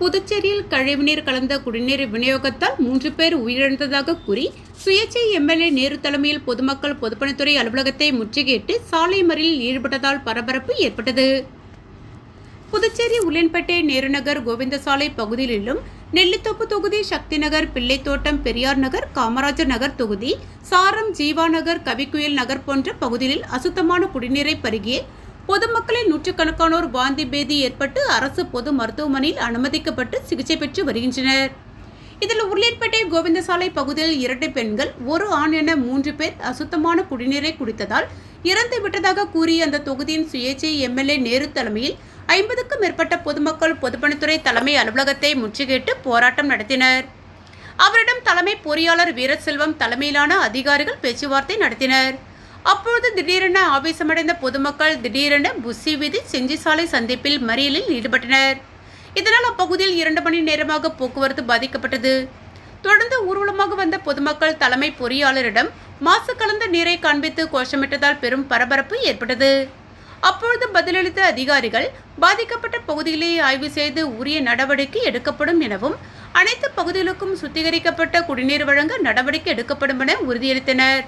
புதுச்சேரியில் கழிவுநீர் கலந்த குடிநீர் விநியோகத்தால் மூன்று பேர் உயிரிழந்ததாக கூறி சுயேட்சை எம்எல்ஏ நேரு தலைமையில் பொதுமக்கள் பொதுப்பணித்துறை அலுவலகத்தை முற்றுகையிட்டு சாலை மறியலில் ஈடுபட்டதால் பரபரப்பு ஏற்பட்டது. புதுச்சேரி உளியன்பேட்டை நேருநகர் கோவிந்தசாலை பகுதியிலும் நெல்லித்தோப்பு தொகுதி சக்தி நகர் பிள்ளைத்தோட்டம் பெரியார் நகர் காமராஜர் நகர் தொகுதி சாரம் ஜீவா நகர் கவிக்குயில் நகர் போன்ற பகுதிகளில் அசுத்தமான குடிநீரை பருகிய பொதுமக்களின் நூற்றுக்கணக்கானோர் வாந்தி பேதி ஏற்பட்டு அரசு பொது மருத்துவமனையில் அனுமதிக்கப்பட்டு சிகிச்சை பெற்று வருகின்றனர். இதில் உருளைப்பேட்டை கோவிந்தசாலை பகுதியில் இரண்டு பெண்கள் ஒரு ஆண் என மூன்று பேர் அசுத்தமான குடிநீரை குடித்ததால் இறந்து விட்டதாக கூறிய அந்த தொகுதியின் சுயேட்சை எம்எல்ஏ நேரு தலைமையில் ஐம்பதுக்கும் மேற்பட்ட பொதுமக்கள் பொதுப்பணித்துறை தலைமை அலுவலகத்தை முற்றுகையிட்டு போராட்டம் நடத்தினர். அவரிடம் தலைமை பொறியாளர் வீரசெல்வம் தலைமையிலான அதிகாரிகள் பேச்சுவார்த்தை நடத்தினர். அப்பொழுது திடீரென ஆவேசமடைந்த பொதுமக்கள் திடீரென புசி வீதி செஞ்சி சாலை சந்திப்பில் மறியலில் ஈடுபட்டனர். இதனால் அப்பகுதியில் இரண்டு மணி நேரமாக போக்குவரத்து பாதிக்கப்பட்டது. தொடர்ந்து ஊர்வலமாக வந்த பொதுமக்கள் தலைமை பொறியாளரிடம் மாசு கலந்த நீரை காண்பித்து கோஷமிட்டதால் பெரும் பரபரப்பு ஏற்பட்டது. அப்பொழுது பதிலளித்த அதிகாரிகள் பாதிக்கப்பட்ட பகுதிகளை ஆய்வு செய்து உரிய நடவடிக்கை எடுக்கப்படும் எனவும் அனைத்து பகுதிகளுக்கும் சுத்திகரிக்கப்பட்ட குடிநீர் வழங்க நடவடிக்கை எடுக்கப்படும் என உறுதியளித்தனர்.